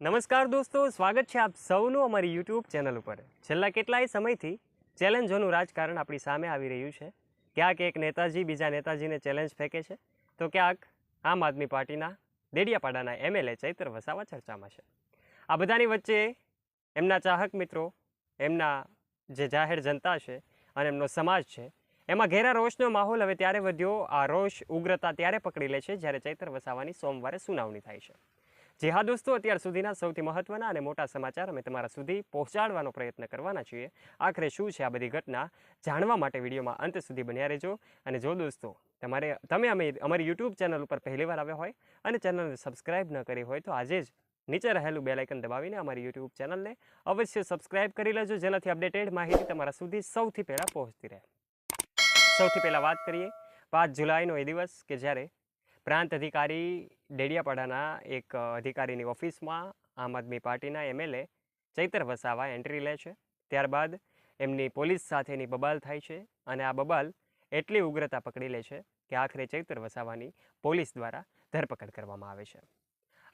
નમસ્કાર દોસ્તો, સ્વાગત છે આપ સૌનું અમારી યુટ્યુબ ચેનલ ઉપર. છેલ્લા કેટલાય સમયથી ચેલેન્જોનું રાજકારણ આપણી સામે આવી રહ્યું છે. ક્યાંક એક નેતાજી બીજા નેતાજીને ચેલેન્જ ફેંકે છે. તો ક્યાંક આમ આદમી પાર્ટીના દેડિયાપાડાના એમએલએ ચૈત્ર વસાવા ચર્ચામાં છે. આ બધાની વચ્ચે એમના ચાહક મિત્રો, એમના જે જાહેર જનતા છે અને એમનો સમાજ છે, એમાં ઘેરા રોષનો માહોલ હવે ત્યારે વધ્યો. આ રોષ ઉગ્રતા ત્યારે પકડી લે છે જ્યારે ચૈત્ર વસાવાની સોમવારે સુનાવણી થાય છે. જી હા દોસ્તો, અત્યાર સુધીના સૌથી મહત્વના અને મોટા સમાચાર અમે તમારા સુધી પહોંચાડવાનો પ્રયત્ન કરવાના છીએ. આખરે શું છે આ બધી ઘટના? જાણવા માટે વિડીયોમાં અંત સુધી બન્યા રહેજો. અને જો દોસ્તો, તમારે, તમે અમે, અમારી યુટ્યુબ ચેનલ ઉપર પહેલીવાર આવ્યા હોય અને ચેનલને સબસ્ક્રાઇબ ન કરી હોય તો આજે જ નીચે રહેલું બે આઇકન દબાવીને અમારી યુટ્યુબ ચેનલને અવશ્ય સબસ્ક્રાઇબ કરી લેજો, જેનાથી અપડેટેડ માહિતી તમારા સુધી સૌથી પહેલાં પહોંચતી રહે. સૌથી પહેલાં વાત કરીએ, પાંચ જુલાઈનો એ દિવસ કે જ્યારે પ્રાંત અધિકારી ડેડિયાપાડાના એક અધિકારીની ઓફિસમાં આમ આદમી પાર્ટીના એમએલએ ચૈતર વસાવા એન્ટ્રી લે છે. ત્યારબાદ એમની પોલીસ સાથેની બબાલ થાય છે અને આ બબાલ એટલી ઉગ્રતા પકડી લે છે કે આખરે ચૈતર વસાવાની પોલીસ દ્વારા ધરપકડ કરવામાં આવે છે.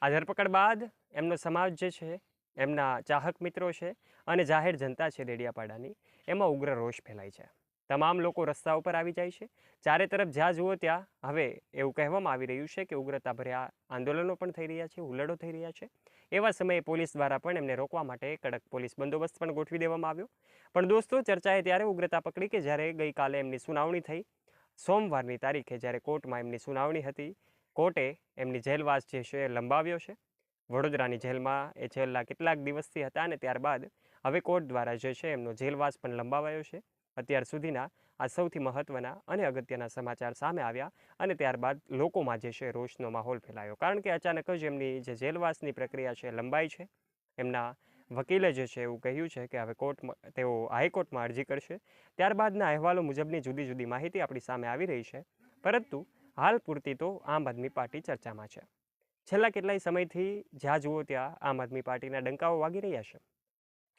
આ ધરપકડ બાદ એમનો સમાજ જે છે, એમના ચાહક મિત્રો છે અને જાહેર જનતા છે ડેડિયાપાડાની, એમાં ઉગ્ર રોષ ફેલાય છે. તમામ લોકો રસ્તા ઉપર આવી જાય છે. ચારે તરફ જ્યાં જુઓ ત્યાં હવે એવું કહેવામાં આવી રહ્યું છે કે ઉગ્રતા ભર્યા આંદોલનો પણ થઈ રહ્યા છે હુલડો થઈ રહ્યા છે. એવા સમયે પોલીસ દ્વારા પણ એમને રોકવા માટે કડક પોલીસ બંદોબસ્ત પણ ગોઠવી દેવામાં આવ્યો. પણ દોસ્તો, ચર્ચાએ ત્યારે ઉગ્રતા પકડી કે જ્યારે ગઈકાલે એમની સુનાવણી થઈ. સોમવારની તારીખે જ્યારે કોર્ટમાં એમની સુનાવણી હતી, કોર્ટે એમની જેલવાસ જે છે એ લંબાવ્યો છે. વડોદરાની જેલમાં એ છેલ્લા કેટલાક દિવસથી હતા અને ત્યારબાદ હવે કોર્ટ દ્વારા જે છે એમનો જેલવાસ પણ લંબાવાયો છે. અત્યાર સુધીના આ સૌથી મહત્ત્વના અને અગત્યના સમાચાર સામે આવ્યા અને ત્યારબાદ લોકોમાં જે છે રોષનો માહોલ ફેલાયો. કારણ કે અચાનક જ એમની જે જેલવાસની પ્રક્રિયા છે લંબાઈ છે. એમના વકીલે જે છે એવું કહ્યું છે કે હવે કોર્ટમાં તેઓ હાઈકોર્ટમાં અરજી કરશે. ત્યારબાદના અહેવાલો મુજબની જુદી જુદી માહિતી આપણી સામે આવી રહી છે. પરંતુ હાલ પૂરતી તો આમ આદમી પાર્ટી ચર્ચામાં છે. છેલ્લા કેટલાય સમયથી જ્યાં જુઓ ત્યાં આમ આદમી પાર્ટીના ડંકાઓ વાગી રહ્યા છે.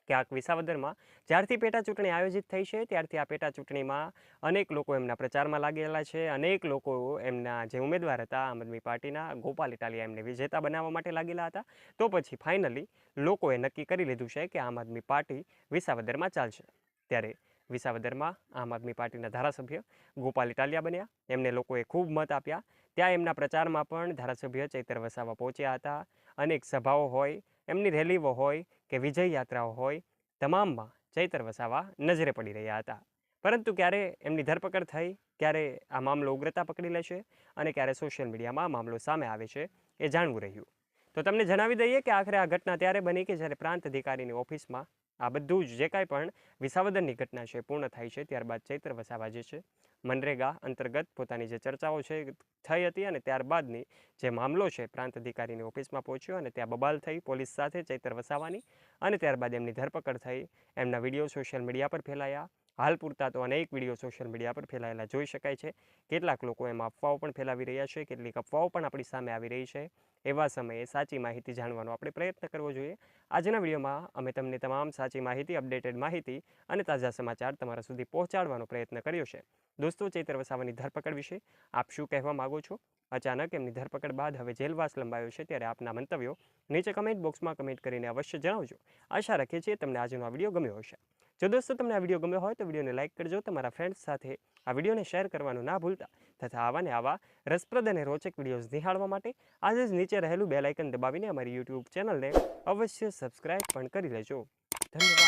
ક્યાંક વિસાવદરમાં. જ્યારથી પેટા ચૂંટણી આયોજિત થઈ છે, ત્યારથી આ પેટા ચૂંટણીમાં અનેક લોકો એમના પ્રચારમાં લાગેલા છે. અનેક લોકો એમના જે ઉમેદવાર હતા, આમ આદમી પાર્ટીના, ગોપાલ ઇટાલિયા એમને વિજેતા બનાવવા માટે લાગેલા હતા. તો પછી ફાઇનલી લોકોએ નક્કી કરી લીધું છે કે આમ આદમી પાર્ટી વિસાવદરમાં ચાલશે. ત્યારે વિસાવદરમાં આમ આદમી પાર્ટીના ધારાસભ્ય ગોપાલ ઇટાલિયા બન્યા. એમને લોકોએ ખૂબ મત આપ્યા. ત્યાં એમના પ્રચારમાં પણ ધારાસભ્ય ચૈતર વસાવા પહોંચ્યા હતા. અનેક સભાઓ હોય, એમની રેલીઓ હોય કે વિજય યાત્રાઓ હોય, તમામમાં ચૈતર વસાવા નજરે પડી રહ્યા હતા. પરંતુ ક્યારે એમની ધરપકડ થઈ, ક્યારે આ મામલો ઉગ્રતા પકડી લેશે અને ક્યારે સોશિયલ મીડિયામાં મામલો સામે આવે છે એ જાણવું રહ્યું. તો તમને જણાવી દઈએ કે આખરે આ ઘટના ત્યારે બની કે જ્યારે પ્રાંત અધિકારીની ઓફિસમાં આ બધું જ જે કાંઈ પણ વિસાવદનની ઘટના છે પૂર્ણ થાય છે, ત્યારબાદ ચૈત્ર વસાવા જે છે. મનરેગા અંતર્ગત પોતાની જે ચર્ચાઓ છે થઈ હતી અને ત્યારબાદની જે મામલો છે પ્રાંત અધિકારીની ઓફિસમાં પહોંચ્યો અને ત્યાં બબાલ થઈ પોલીસ સાથે ચૈત્ર વસાવાની અને ત્યારબાદ એમની ધરપકડ થઈ. એમના વીડિયો સોશિયલ મીડિયા પર ફેલાયા. હાલ પૂરતા તો અનેક વીડિયો સોશિયલ મીડિયા પર ફેલાયેલા જોઈ શકાય છે. કેટલાક લોકો એમાં અફવાઓ પણ ફેલાવી રહ્યા છે, કેટલીક અફવાઓ પણ આપણી સામે આવી રહી છે. એવા સમયે સાચી માહિતી જાણવાનો આપણે પ્રયત્ન કરવો જોઈએ. આજના વિડીયોમાં અમે તમને તમામ સાચી માહિતી, અપડેટેડ માહિતી અને તાજા સમાચાર તમારા સુધી પહોંચાડવાનો પ્રયત્ન કર્યો છે. દોસ્તો, ચૈત્ર વસાવાની ધરપકડ વિશે આપ શું કહેવા માગો છો? અચાનક એમની ધરપકડ બાદ હવે જેલવાસ લંબાયો છે ત્યારે આપના મંતવ્યો નીચે કમેન્ટ બોક્સમાં કમેન્ટ કરીને અવશ્ય જણાવજો. આશા રાખીએ છીએ તમને આજનો આ વીડિયો ગમ્યો હશે. જો દોસ્તો તમને આ વીડિયો ગમ્યો હોય તો વિડીયોને લાઇક કરજો, તમારા ફ્રેન્ડ્સ સાથે આ વિડીયોને શેર કરવાનું ના ભૂલતા તથા આવા ને આવા રસપ્રદ અને રોચક વિડીયોઝ નિહાળવા માટે આજે જ નીચે રહેલું બેલાઇકન દબાવીને અમારી યુટ્યુબ ચેનલને અવશ્ય સબસ્ક્રાઈબ પણ કરી લેજો. ધન્યવાદ.